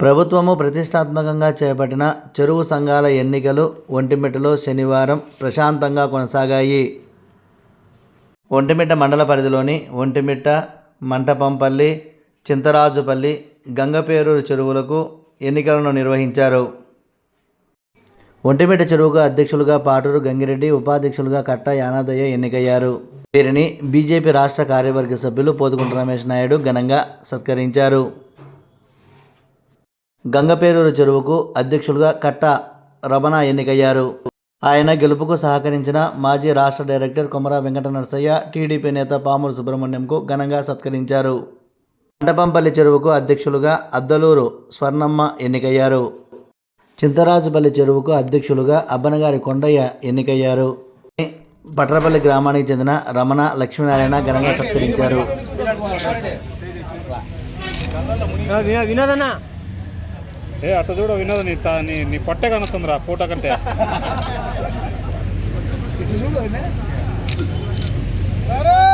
ప్రభుత్వము ప్రతిష్టాత్మకంగా చేపట్టిన చెరువు సంఘాల ఎన్నికలు ఒంటిమిట్టలో శనివారం ప్రశాంతంగా కొనసాగాయి. ఒంటిమిట్ట మండల పరిధిలోని ఒంటిమిట్ట మంటపంపల్లి చింతరాజుపల్లి గంగపేరూరు చెరువులకు ఎన్నికలను నిర్వహించారు. ఒంటిమిట్ట చెరువుకు అధ్యక్షులుగా పాటూరు గంగిరెడ్డి ఉపాధ్యక్షులుగా కట్ట యానాదయ్య ఎన్నికయ్యారు. వీరిని బీజేపీ రాష్ట్ర కార్యవర్గ సభ్యులు పోతుకుంట రమేష్ నాయుడు ఘనంగా సత్కరించారు. గంగపేరూరు చెరువుకు అధ్యక్షులుగా కట్ట రమణ ఎన్నికయ్యారు. ఆయన గెలుపుకు సహకరించిన మాజీ రాష్ట్ర డైరెక్టర్ కొమరా వెంకట నరసయ్య టీడీపీ నేత పామురు సుబ్రహ్మణ్యంకు ఘనంగా సత్కరించారు. మండపంపల్లి చెరువుకు అధ్యక్షులుగా అద్దలూరు స్వర్ణమ్మ ఎన్నికయ్యారు. చింతరాజుపల్లి చెరువుకు అధ్యక్షులుగా అబ్బనగారి కొండయ్య ఎన్నికయ్యారు. పట్రపల్లి గ్రామానికి చెందిన రమణ లక్ష్మీనారాయణ ఘనంగా సత్కరించారు. వినోదన్నా ఏ అట్ట చూడ వినోద నీ నీ నీ పొట్టే కనుతుందిరా ఫోటో కంటే.